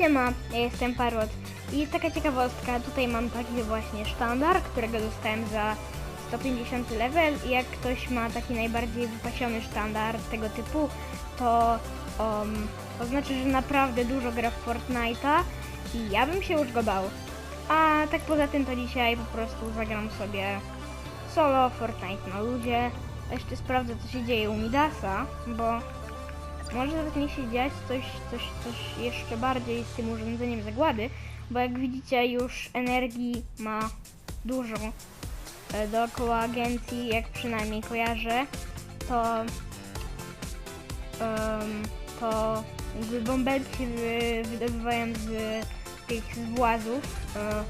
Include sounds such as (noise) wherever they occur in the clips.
Siema, ja jestem Parrot i taka ciekawostka, tutaj mam taki właśnie sztandar, którego dostałem za 150 level i jak ktoś ma taki najbardziej wypasiony sztandar tego typu, to um, to znaczy, że naprawdę dużo gra w Fortnite'a i ja bym się już go bał. A tak poza tym to dzisiaj po prostu zagram sobie solo Fortnite na ludzie. Jeszcze sprawdzę co się dzieje u Midasa, bo może zacznie się dziać coś, coś, coś jeszcze bardziej z tym urządzeniem zagłady, bo jak widzicie już energii ma dużo e, dookoła agencji, jak przynajmniej kojarzę, to em, to jakby bąbelki wy, wydobywają z tych włazów. E,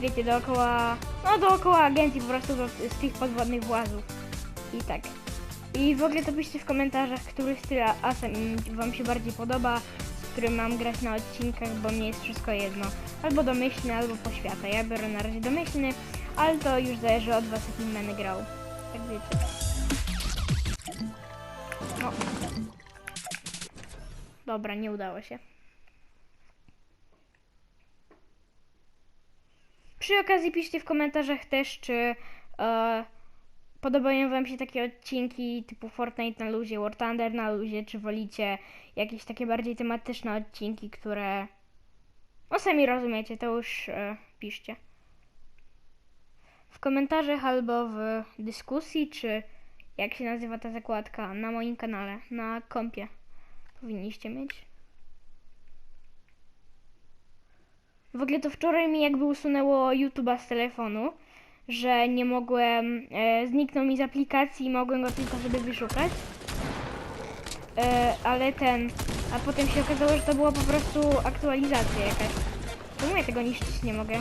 wiecie, dookoła, no dookoła agencji po prostu z tych podwodnych włazów. I tak. I w ogóle to piszcie w komentarzach, który styl asem wam się bardziej podoba, z którym mam grać na odcinkach, bo mnie jest wszystko jedno. Albo domyślny, albo poświata. Ja biorę na razie domyślny, ale to już zależy od was, jakim będę grał. Tak wiecie. No. Dobra, nie udało się. Przy okazji piszcie w komentarzach też, czy e, podobają wam się takie odcinki typu Fortnite na luzie, War Thunder na luzie, czy wolicie jakieś takie bardziej tematyczne odcinki, które no sami rozumiecie, to już e, piszcie. W komentarzach albo w dyskusji, czy jak się nazywa ta zakładka na moim kanale, na kompie powinniście mieć. W ogóle to wczoraj mi jakby usunęło YouTube'a z telefonu, że nie mogłem, e, zniknął mi z aplikacji i mogłem go tylko sobie wyszukać. E, ale ten, a potem się okazało, że to była po prostu aktualizacja jakaś. Czemu ja tego niszczyć nie mogę?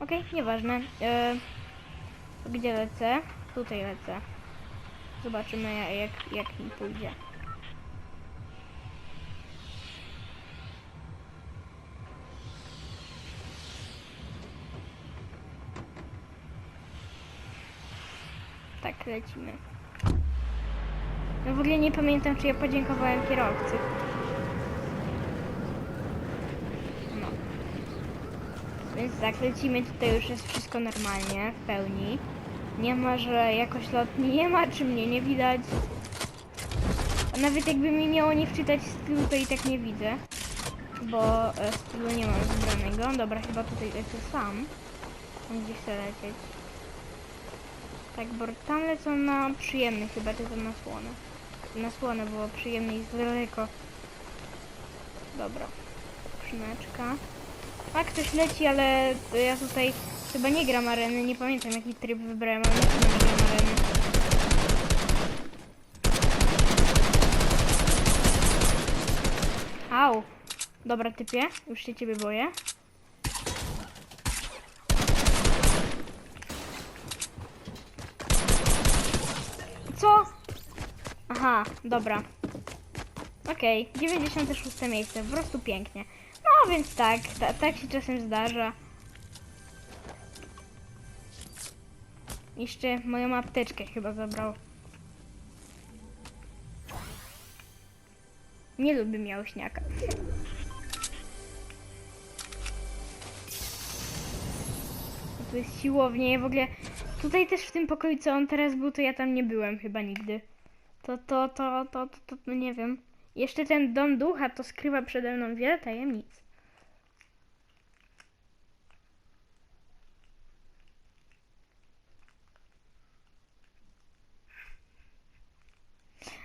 Okej, nieważne. E, gdzie lecę? Tutaj lecę. Zobaczymy jak, jak mi pójdzie. Lecimy. No w ogóle nie pamiętam, czy ja podziękowałem kierowcy. No. Więc tak, lecimy, tutaj już jest wszystko normalnie, w pełni. Nie ma, że jakoś lotni (laughs) nie ma, czy mnie nie widać. A nawet jakby mi miało nie wczytać stylu, to i tak nie widzę. Bo e, stylu nie mam wybranego. Dobra, chyba tutaj lecę sam. Tam gdzie chcę lecieć. Tak, bo tam lecą na przyjemny chyba, czy to na słone. Na słone było przyjemnie i daleko. Dobra. Skrzyneczka. A ktoś leci, ale ja tutaj chyba nie gram areny, nie pamiętam jaki tryb wybrałem, ale nie gram areny. Au. Dobra typie, już się ciebie boję. Co? Aha, dobra. Okej, 96 miejsce, po prostu pięknie. No więc tak, ta, tak się czasem zdarza. Jeszcze moją apteczkę chyba zabrał. Nie lubię miałośniaka. Tu jest siłownia, ja w ogóle... Tutaj też w tym pokoju, co on teraz był, to ja tam nie byłem chyba nigdy. To, to, to, to, to, to, to nie wiem. Jeszcze ten dom ducha to skrywa przede mną wiele tajemnic.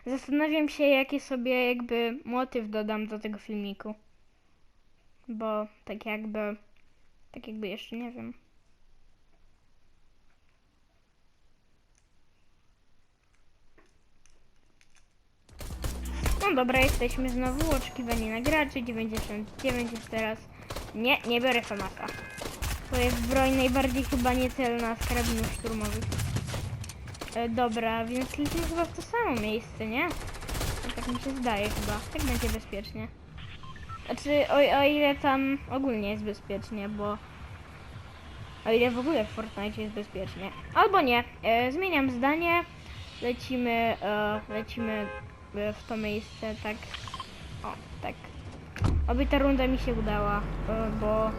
Zastanawiam się, jaki sobie jakby motyw dodam do tego filmiku. Bo tak jakby, tak jakby jeszcze nie wiem. No dobra, jesteśmy znowu, oczekiwanie na graczy, 99 jest teraz. Nie, nie biorę famaka. To jest broń najbardziej chyba niecelna z karabinów szturmowych. E, dobra, więc lecimy chyba w to samo miejsce, nie? No, tak mi się zdaje chyba. Tak będzie bezpiecznie. Znaczy, o, o ile tam ogólnie jest bezpiecznie, bo... O ile w ogóle w Fortnite jest bezpiecznie. Albo nie. E, zmieniam zdanie. Lecimy, e, lecimy e, w to miejsce, tak. O, tak. Oby ta runda mi się udała, bo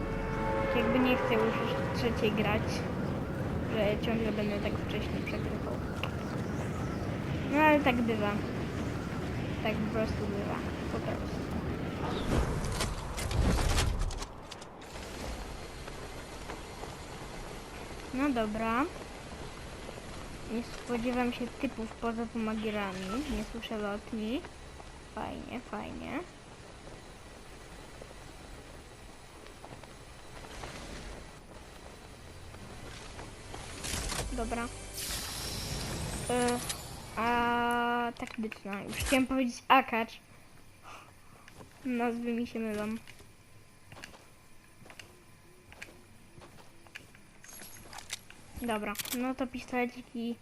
jakby nie chcę już trzeciej grać, że ciągle będę tak wcześnie przegrywał. No ale tak bywa. Tak po prostu bywa. Po prostu. No dobra. Nie spodziewam się typów poza pomagierami. Nie słyszę lotni. Fajnie, fajnie. Dobra. E, a taktyczna. Już chciałem powiedzieć akacz. Nazwy mi się mylą. Dobra, no to pistoleciki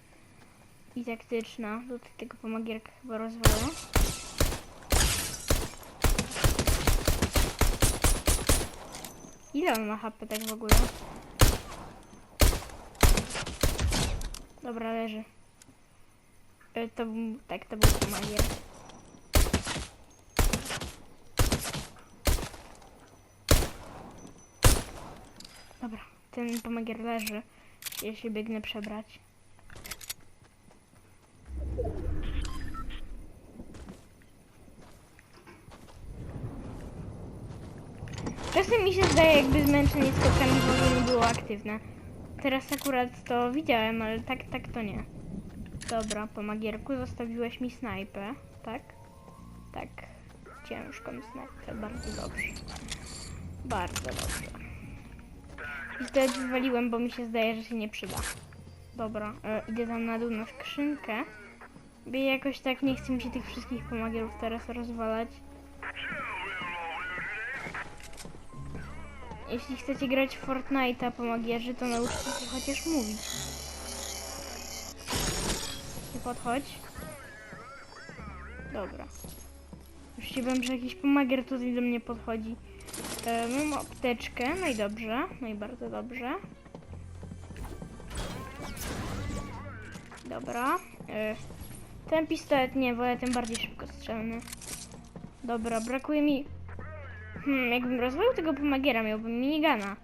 i taktyczna. Do tego pomagierka chyba rozwalę. Ile on ma HP tak w ogóle? Dobra, leży. E, To tak, to był pomagier. Dobra, ten pomagier leży. Ja się biegnę przebrać. Czasem mi się zdaje, jakby zmęczenie skokami w ogóle nie było aktywne. Teraz akurat to widziałem, ale tak, tak to nie. Dobra, po magierku zostawiłeś mi snajpę, tak? Tak. Ciężką snajpę, bardzo dobrze. Bardzo dobrze. Pistolet wywaliłem, bo mi się zdaje, że się nie przyda. Dobra, e, idę tam na dół na skrzynkę. Bo jakoś tak nie chcę mi się tych wszystkich pomagierów teraz rozwalać. Jeśli chcecie grać w Fortnite'a pomagierzy, to nauczcie się chociaż mówić. Nie podchodź. Dobra. Już się bym, że jakiś pomagier tutaj do mnie podchodzi. E, mam apteczkę, no i dobrze, no i bardzo dobrze. Dobra. E, ten pistolet nie, wolę ten bardziej szybkostrzelny. Dobra, brakuje mi... Hmm, jakbym rozwalił tego pomagiera, miałbym minigana.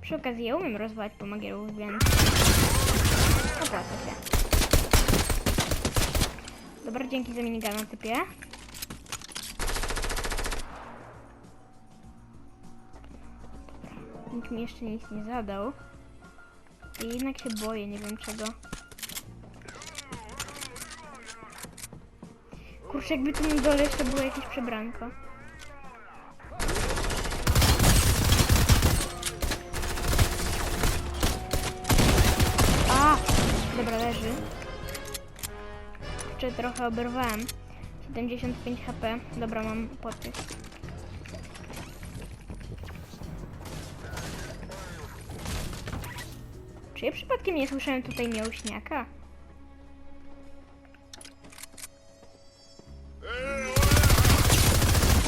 Przy okazji ja umiem rozwalać pomagierów, więc... Opłaca się. Dobra, dzięki za minigana, typie. Nikt mi jeszcze nic nie zadał. I jednak się boję, nie wiem czego. Kurczę, jakby tu na dole jeszcze było jakieś przebranko. A! Dobra, leży. Jeszcze trochę oberwałem. 75 HP. Dobra, mam poty. Ja przypadkiem nie słyszałem tutaj miałśniaka?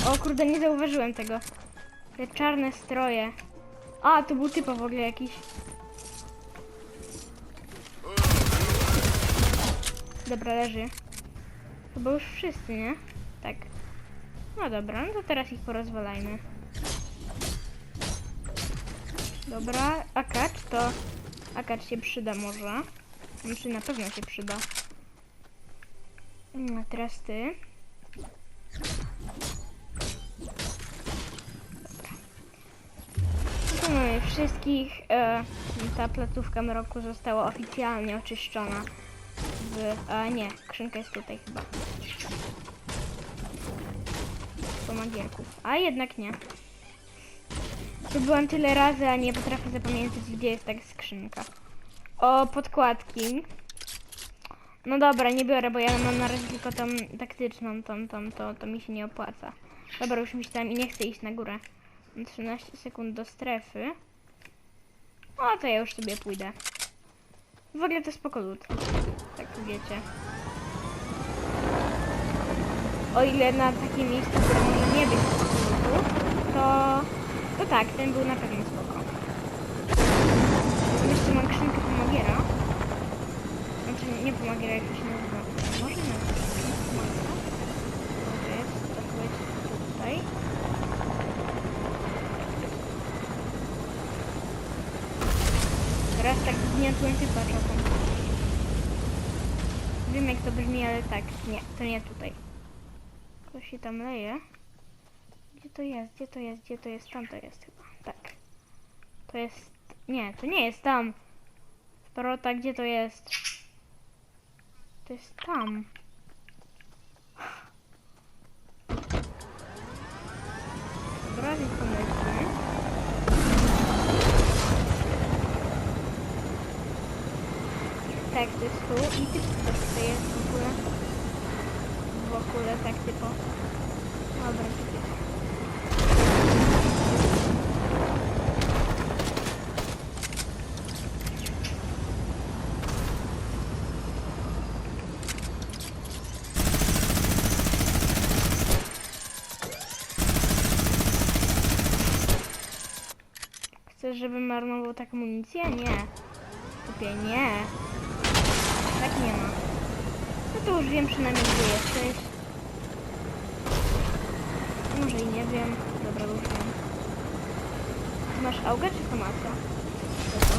O kurde, nie zauważyłem tego. Te czarne stroje. A, to był typo w ogóle jakiś. Dobra, leży. Chyba już wszyscy, nie? Tak. No dobra, no to teraz ich porozwalajmy. Dobra, akacz to... Akacz się przyda może. Znaczy na pewno się przyda. No, teraz ty. Mamy wszystkich. E, ta placówka mroku została oficjalnie oczyszczona. W, a nie, skrzynka jest tutaj chyba. Pomagierków. A jednak nie. Tu byłam tyle razy, a nie potrafię zapamiętać, gdzie jest ta skrzynka. O, podkładki. No dobra, nie biorę, bo ja mam na razie tylko tą taktyczną, tą, tą, to, to mi się nie opłaca. Dobra, już myślałem i nie chcę iść na górę. Mam 13 sekund do strefy. O, to ja już sobie pójdę. W ogóle to spoko. Tak wiecie. O ile na takim miejscu, które może nie być spoko to, to tak, ten był na pewno spoko. Tu jeszcze mam skrzynkę pomagiera. Znaczy nie pomagiera, jak to się nazywa. Może nawet jest, to jest tutaj. Teraz tak zgniotłem typa czopą. Wiem jak to brzmi, ale tak, nie, to nie tutaj. Ktoś się tam leje. To jest? Gdzie to jest? Gdzie to jest? Tam to jest chyba. Tak. To jest... Nie, to nie jest tam. Starota, gdzie to jest? To jest tam. Wykonujemy. Tak, to jest tu i też tutaj jest w ogóle. W ogóle, tak typo. Dobra, to typ. Chcesz, żebym marnował tak amunicję? Nie. Kupię, nie. Tak nie ma. No to już wiem przynajmniej gdzie jesteś. Może i nie wiem. Dobra, już wiem. Masz augę czy famasa? Co to?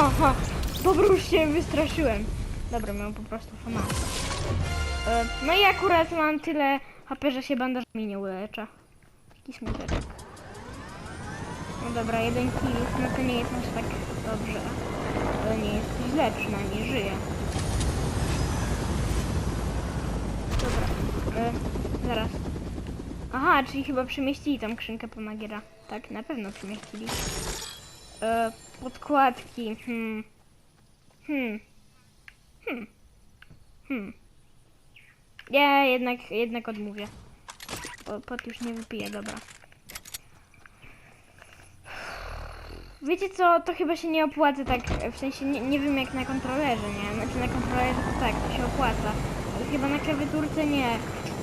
Aha, Bobrus się wystraszyłem. Dobra, miałem po prostu famasa. E, No i akurat mam tyle HP, że się bandażami nie uleczę. Taki smuteczek. No dobra, jeden kill, no to nie jest aż tak dobrze. Ale nie jest źle, przynajmniej żyje. Dobra, e, zaraz. Aha, czyli chyba przemieścili tam skrzynkę po Magiera. Tak, na pewno przemieścili. E, podkładki, hmm. Hmm. Hmm. Hmm. Nie, jednak, jednak odmówię. Pot już nie wypije, dobra. Wiecie co, to chyba się nie opłaca tak, w sensie nie, nie wiem jak na kontrolerze, nie? Znaczy na kontrolerze to tak, to się opłaca. Ale chyba na klawiaturce nie.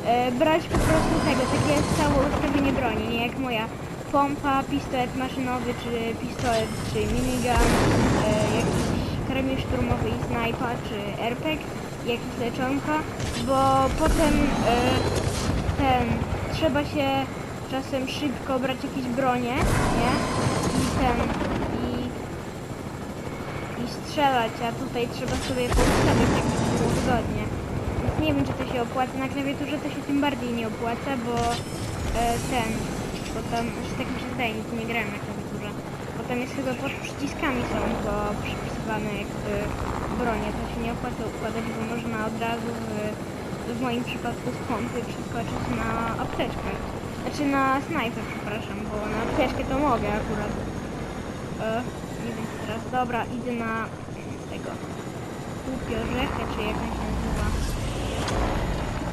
E, brać po prostu tego, takie całe ustawienie broni, nie jak moja pompa, pistolet maszynowy, czy pistolet, czy minigun, e, jakiś karabin szturmowy i snajpa, czy RPG, jakiś leczonka, bo potem e, ten, trzeba się czasem szybko brać jakieś bronie, nie? I i, i strzelać, a tutaj trzeba sobie poustawiać tak, żeby było wygodnie. Więc nie wiem, czy to się opłaca. Na klawiaturze to się tym bardziej nie opłaca, bo e, ten, bo tam, że tak mi się zdaje, nic nie grałem na klawiaturze. Bo tam jest chyba pod przyciskami są to przypisywane jakby bronie. To się nie opłaca układać, bo można od razu w, w moim przypadku z pompy przeskoczyć na apteczkę. Znaczy na snajpę, przepraszam, bo na apteczkę to mogę akurat. E, nie wiem teraz. Dobra, idę na tego głupio rzekę, czy jak się nazywa.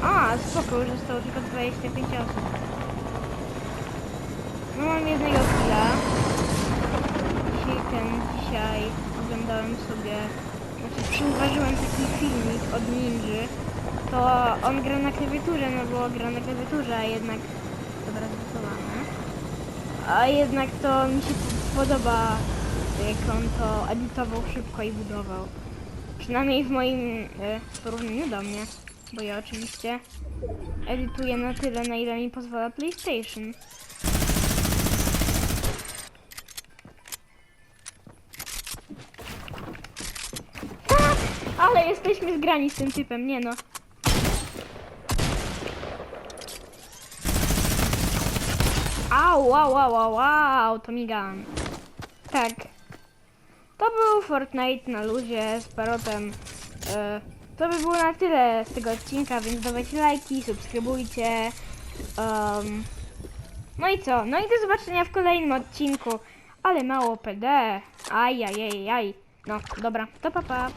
A, spoko, już zostało tylko 25 osób. No mam jednego chwila. Dzisiaj ten, dzisiaj oglądałem sobie, znaczy przyuważyłem taki filmik od Ninja. To on gra na klawiaturze, no bo gra na klawiaturze, a jednak, dobra, zdecydowane. A jednak to mi się podoba, jak on to edytował szybko i budował. Przynajmniej w moim e, porównaniu do mnie. Bo ja oczywiście edytuję na tyle, na ile mi pozwala PlayStation. Tak, ale jesteśmy zgrani z tym typem, nie no. Au, au, au, au, au, to migan. Tak. To był Fortnite na luzie z parotem. E, to by było na tyle z tego odcinka, więc dawajcie lajki, subskrybujcie. em, no i co? No i do zobaczenia w kolejnym odcinku. Ale mało PD. Aj, aj, aj. No, dobra, to pa, pa.